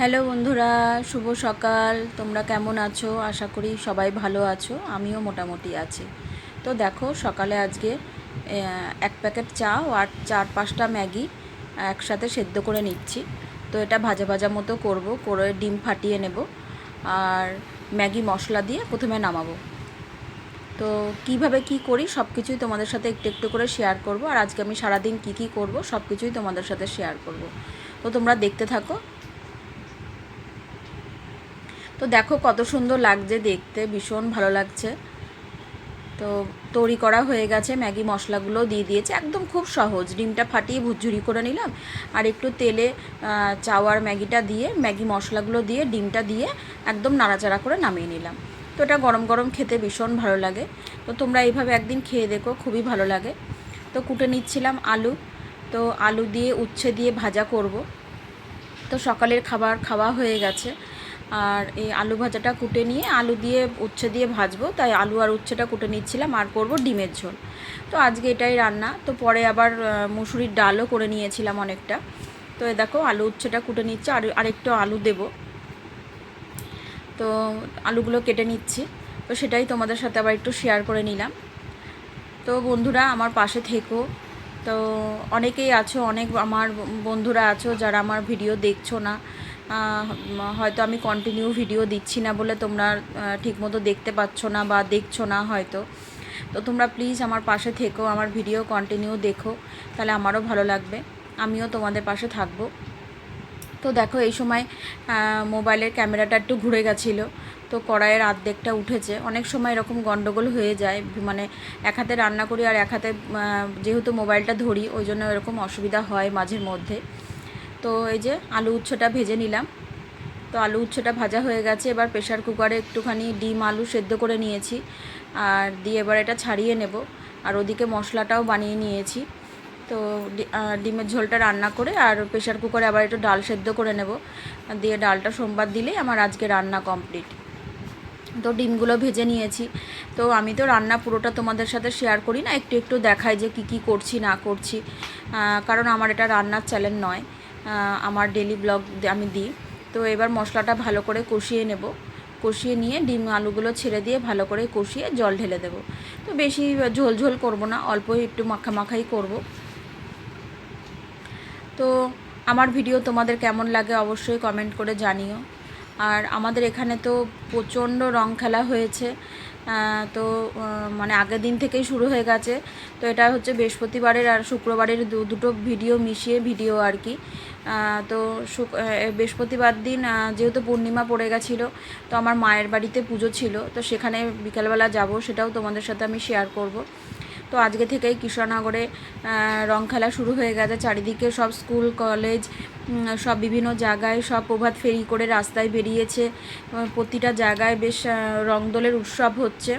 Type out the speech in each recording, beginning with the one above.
Hello বন্ধুরা, শুভ সকাল। তোমরা কেমন আছো? আশা করি সবাই ভালো আছো, আমিও মোটামুটি আছি। তো দেখো, সকালে আজকে এক প্যাকেট চা আর চার পাঁচটা ম্যাগি একসাথে সেদ্ধ করে নিচ্ছি। তো এটা ভাজা ভাজা মতো করব, করে ডিম ফাটিয়ে নেব আর ম্যাগি মশলা দিয়ে প্রথমে নামাবো। তো কীভাবে কি করি সব কিছুই তোমাদের সাথে একটু একটু করে শেয়ার করব। আর আজকে আমি সারাদিন কি কি করব সব কিছুই তোমাদের সাথে শেয়ার করব। তো তোমরা দেখতে থাকো তো দেখো কত সুন্দর লাগছে দেখতে, ভীষণ ভালো লাগছে। তো তৈরি করা হয়ে গেছে, ম্যাগি মশলাগুলো দিয়ে দিয়েছে, একদম খুব সহজ। ডিমটা ফাটিয়ে ভুজুরি করে নিলাম, আর একটু তেলে চাওয়ার ম্যাগিটা দিয়ে, ম্যাগি মশলাগুলো দিয়ে, ডিমটা দিয়ে একদম নাড়াচাড়া করে নামিয়ে নিলাম। তো এটা গরম গরম খেতে ভীষণ ভালো লাগে। তো তোমরা এইভাবে একদিন খেয়ে দেখো, খুবই ভালো লাগে। তো কুটে নিচ্ছিলাম আলু, তো আলু দিয়ে উচ্ছে দিয়ে ভাজা করব। তো সকালের খাবার খাওয়া হয়ে গেছে। আর এই আলু ভাজাটা কুটে নিয়ে আলু দিয়ে উচ্ছে দিয়ে ভাজবো, তাই আলু আর উচ্ছেটা কুটে নিচ্ছিলাম আর করব ডিমের ঝোল। তো আজকে এটাই রান্না, তো পরে আবার মুসুরির ডালও করে নিয়েছিলাম অনেকটা। তো এ দেখো আলু উচ্ছেটা কুটে নিচ্ছে, আর আরেকটু আলু দেবো। তো আলুগুলো কেটে নিচ্ছি, তো সেটাই তোমাদের সাথে আবার একটু শেয়ার করে নিলাম। তো বন্ধুরা আমার পাশে থেকো। তো অনেকেই আছো, অনেক আমার বন্ধুরা আছো যারা আমার ভিডিও দেখছ না। হয়তো আমি কন্টিনিউ ভিডিও দিচ্ছি না বলে তোমরা ঠিকমতো দেখতে পাচ্ছ না বা দেখছ না হয়তো। তো তোমরা প্লিজ আমার পাশে থেকো, আমার ভিডিও কন্টিনিউ দেখো, তাহলে আমারও ভালো লাগবে। আমিও তোমাদের পাশে থাকব। তো দেখো, এই সময় মোবাইলের ক্যামেরাটা একটু ঘুরে গেছিল, তো কড়াইয়ের আর্ধেকটা উঠেছে। অনেক সময় এরকম গন্ডগোল হয়ে যায় মানে এক হাতে রান্না করি আর এক হাতে যেহেতু মোবাইলটা ধরি, ওই জন্য এরকম অসুবিধা হয় মাঝের মধ্যে। তো এই যে আলু উচ্ছেটা ভেজে নিলাম। তো আলু উচ্ছেটা ভাজা হয়ে গেছে। এবার প্রেশার কুকারে একটুখানি ডিম আলু সেদ্ধ করে নিয়েছি। আর দিয়ে এবার এটা ছাড়িয়ে নেব। আর ওদিকে মশলাটাও বানিয়ে নিয়েছি। তো ডিমের ঝোলটা রান্না করে আর প্রেশার কুকারে আবার একটু ডাল সেদ্ধ করে নেব। দিয়ে ডালটা সোমবার দিলেই আমার আজকে রান্না কমপ্লিট তো ডিমগুলো ভেজে নিয়েছি। তো আমি তো রান্না পুরোটা তোমাদের সাথে শেয়ার করি না। একটু একটু দেখাই যে কি কি করছি, না করছি। কারণ আমার এটা রান্নার চ্যানেল নয়। আমার ডেলি ব্লগ আমি দিই। তো এবার মশলাটা ভালো করে কষিয়ে নেব। কষিয়ে নিয়ে ডিম আলুগুলো ছেড়ে দিয়ে ভালো করে কষিয়ে জল ঢেলে দেবো। তো বেশি ঝোল ঝোল করব না, অল্প একটু মাখা মাখাই করব। তো আমার ভিডিও তোমাদের কেমন লাগে অবশ্যই কমেন্ট করে জানিও। আর আমাদের এখানে তো প্রচণ্ড রং খেলা হয়েছে। তো মানে আগের দিন থেকেই শুরু হয়ে গেছে। তো এটা হচ্ছে বৃহস্পতিবারের আর শুক্রবারের দুটো ভিডিও মিশিয়ে ভিডিও আর কি। তো শুক- বৃহস্পতিবার দিন যেহেতু পূর্ণিমা পড়ে গেছিল, তো আমার মায়ের বাড়িতে পুজো ছিল, তো সেখানে বিকালবেলা যাব, সেটাও তোমাদের সাথে আমি শেয়ার করব। তো আজকে থেকেই কৃষ্ণনগরে রং খেলা শুরু হয়ে গেছে, চারিদিকে সব স্কুল, কলেজ সব বিভিন্ন জায়গায় সব প্রভাত ফেরি করে রাস্তায় বেরিয়েছে প্রতিটা জায়গায় বেশ রংদোলের উৎসব হচ্ছে।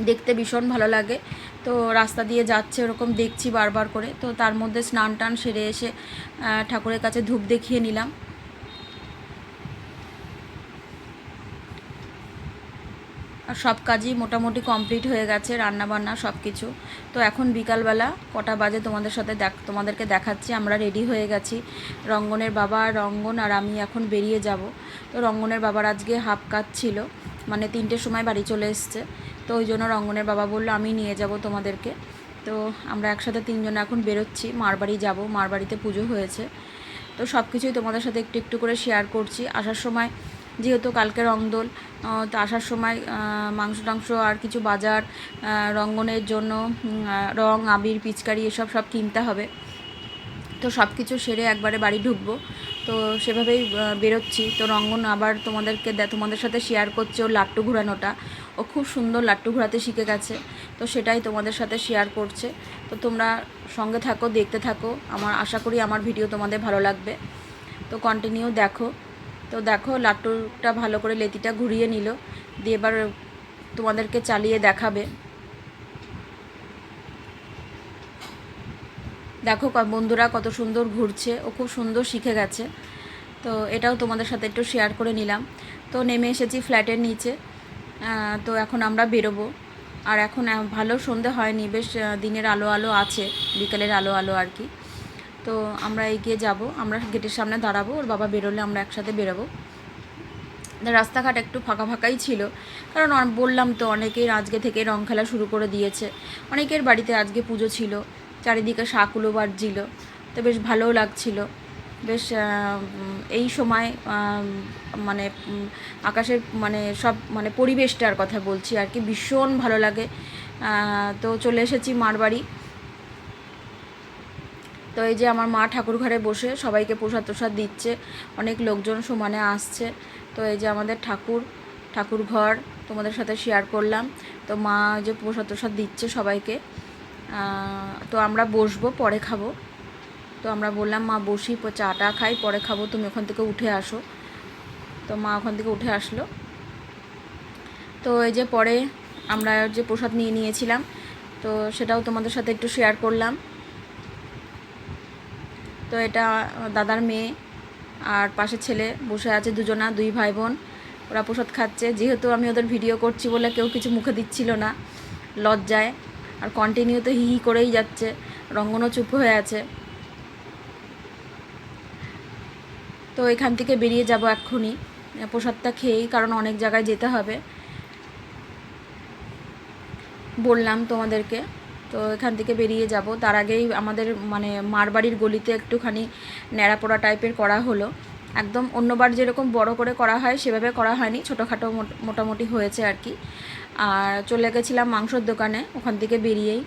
দেখতে ভীষণ ভালো লাগে। তো রাস্তা দিয়ে যাচ্ছে, ওরকম দেখছি বারবার করে। তো তার মধ্যে স্নান টান সেরে এসে ঠাকুরের কাছে ধূপ দেখিয়ে নিলাম। আর সব কাজই মোটামুটি কমপ্লিট হয়ে গেছে রান্না বান্না সব কিছু তো এখন বিকালবেলা কটা বাজে তোমাদের সাথে দেখ, তোমাদেরকে দেখাচ্ছি, আমরা রেডি হয়ে গেছি। রঙ্গনের বাবা, রঙ্গন আর আমি এখন বেরিয়ে যাব। তো রঙ্গনের বাবার আজকে হাফ কাজ ছিল মানে তিনটের সময় বাড়ি চলে এসছে। তো ওই জন্য রঙ্গনের বাবা বলল, আমি নিয়ে যাব তোমাদেরকে। তো আমরা একসাথে তিনজন এখন বেরোচ্ছি, মার বাড়ি যাব, মার বাড়িতে পুজো হয়েছে। তো সব কিছুই তোমাদের সাথে একটু একটু করে শেয়ার করছি। আসার সময় যেহেতু কালকে রংদোল তো আসার সময় মাংস টাংস আর কিছু বাজার রঙ্গনের জন্য রং, আবির, পিচকারি এসব সব কিনতে হবে। তো সব কিছু সেরে একবারে বাড়ি ঢুকবো। তো সেভাবেই বেরোচ্ছি। তো রঙ্গন আবার তোমাদেরকে তোমাদের সাথে শেয়ার করছে ওর লাট্টু ঘোরানোটা। ও খুব সুন্দর লাট্টু ঘোরাতে শিখে গেছে। তো সেটাই তোমাদের সাথে শেয়ার করছে। তো তোমরা সঙ্গে থাকো, দেখতে থাকো। আমার, আশা করি আমার ভিডিও তোমাদের ভালো লাগবে। তো কন্টিনিউ দেখো। তো দেখো লাট্টুটা ভালো করে লেতিটা ঘুরিয়ে নিল। দিয়ে এবার তোমাদেরকে চালিয়ে দেখাবে। দেখো বন্ধুরা কত সুন্দর ঘুরছে, ও খুব সুন্দর শিখে গেছে। তো এটাও তোমাদের সাথে একটু শেয়ার করে নিলাম। তো নেমে এসেছি ফ্ল্যাটের নিচে। তো এখন আমরা বেরোবো। আর এখন ভালো সন্ধে হয়নি, বেশ দিনের আলো আলো আছে, বিকেলের আলো আলো আর কি। তো আমরা এগিয়ে যাব, আমরা গেটের সামনে দাঁড়াবো, ওর বাবা বেরোলে আমরা একসাথে বেরোবো। রাস্তাঘাট একটু ফাঁকা ফাঁকাই ছিল, কারণ বললাম তো অনেকের আজকে থেকে রং খেলা শুরু করে দিয়েছে। অনেকের বাড়িতে আজকে পুজো ছিল। চারিদিকে শাকুলো বাজছিল, তো বেশ ভালোও লাগছিল। বেশ এই সময় মানে আকাশের মানে সব মানে পরিবেশটার কথা বলছি আর কি, ভীষণ ভালো লাগে। তো চলে এসেছি মার বাড়ি। তো এই যে আমার মা ঠাকুর ঘরে বসে সবাইকে প্রসাদ প্রসাদ দিচ্ছে, অনেক লোকজন সমানে আসছে। তো এই যে আমাদের ঠাকুর ঠাকুর ঘর তোমাদের সাথে শেয়ার করলাম। তো মা যে প্রসাদ প্রসাদ দিচ্ছে সবাইকে। তো আমরা বসবো, পরে খাব। তো আমরা বললাম, মা, বসি চাটা খাই, পরে খাব, তুমি ওখান থেকে উঠে আসো। তো মা ওখান থেকে উঠে আসলো। তো এই যে পরে আমরা যে প্রসাদ নিয়ে নিয়েছিলাম, তো সেটাও তোমাদের সাথে একটু শেয়ার করলাম। তো এটা দাদার মেয়ে আর পাশে ছেলে বসে আছে দুজনা, দুই ভাই বোন ওরা প্রসাদ খাচ্ছে। যেহেতু আমি ওদের ভিডিও করছি বলে কেউ কিছু মুখে দিচ্ছিল না, লজ্জায়। আর কন্টিনিউ তো হি হি করেই যাচ্ছে। রঙ্গনও চুপ হয়ে আছে। তো এখান থেকে বেরিয়ে যাব এক্ষুনি। প্রসাদটা খেয়েই, কারণ অনেক জায়গায় যেতে হবে। বললাম তোমাদেরকে, তো এখান থেকে বেরিয়ে যাব। তার আগেই আমাদের মানে মারবাড়ির গলিতে একটুখানি ন্যাড়াপোড়া টাইপের করা হলো। একদম অন্যবার যেরকম বড় করে করা হয় সেভাবে করা হয়নি। ছোটোখাটো মোট- মোটামুটি হয়েছে আর কি। আর চলে গেছিলাম মাংসর দোকানে ওখান থেকে বেরিয়েই।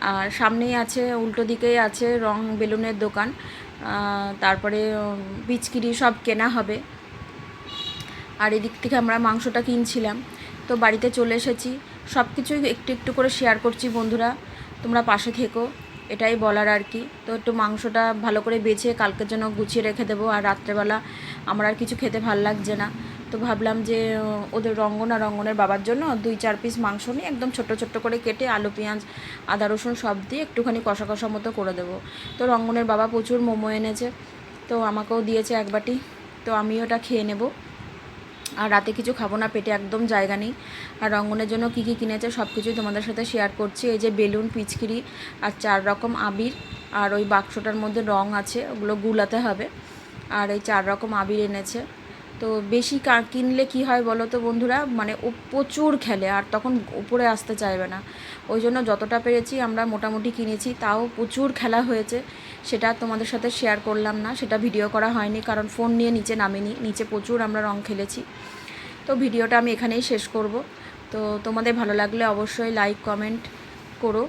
আর সামনেই আছে উল্টো দিকেই আছে রং বেলুনের দোকান। তারপরে উম, পিচকিরি সব কেনা হবে। আর এদিক থেকে আমরা মাংসটা কিনছিলাম। তো বাড়িতে চলে এসেছি। সব কিছুই একটু একটু করে শেয়ার করছি বন্ধুরা। তোমরা পাশে থেকো। এটাই বলার আর কি। তো একটু মাংসটা ভালো করে বেছে কালকের জন্য গুছিয়ে রেখে দেবো আর রাত্রেবেলা আমার আর কিছু খেতে ভালো লাগছে না। তো ভাবলাম যে, ওদের রঙ্গন আর রঙ্গনের বাবার জন্য দুই চার পিস মাংস নিয়ে একদম ছোট্ট ছোট্ট করে কেটে আলু, পেঁয়াজ, আদা, রসুন সব দিয়ে একটুখানি কষা কষা মতো করে দেবো। তো রঙ্গনের বাবা প্রচুর মোমো এনেছে, তো আমাকেও দিয়েছে এক বাটি, তো আমিও ওটা খেয়ে নেব। আর রাতে কিছু খাব না, পেটে একদম জায়গা নেই। আর রঙ্গনের জন্য কী কী কিনেছে সব কিছুই তোমাদের সাথে শেয়ার করছি। এই যে বেলুন, পিচকিরি আর চার রকম আবির আর ওই বাক্সটার মধ্যে রং আছে, ওগুলো গুলাতে হবে। আর এই চার রকম আবির এনেছে। তো বেশি কিনলে কি হয় বলো তো বন্ধুরা? মানে ও প্রচুর খেলে আর তখন উপরে আসতে চাইবে না। ওই জন্য যতটা পেরেছি আমরা মোটামুটি কিনেছি, তাও প্রচুর খেলা হয়েছে। সেটা তোমাদের সাথে শেয়ার করলাম না, সেটা ভিডিও করা হয়নি, কারণ ফোন নিয়ে নিচে নামিনি, নিচে প্রচুর আমরা রং খেলেছি। তো ভিডিওটা আমি এখানেই শেষ করব। তো তোমাদের ভালো লাগলে অবশ্যই লাইক কমেন্ট করো।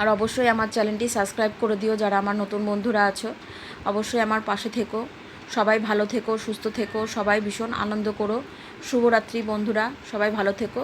আর অবশ্যই আমার চ্যানেলটি সাবস্ক্রাইব করে দিও যারা আমার নতুন বন্ধুরা আছো। অবশ্যই আমার পাশে থেকো। সবাই ভালো থেকো, সুস্থ থেকো, সবাই ভীষণ আনন্দ করো। শুভরাত্রি বন্ধুরা, সবাই ভালো থেকো।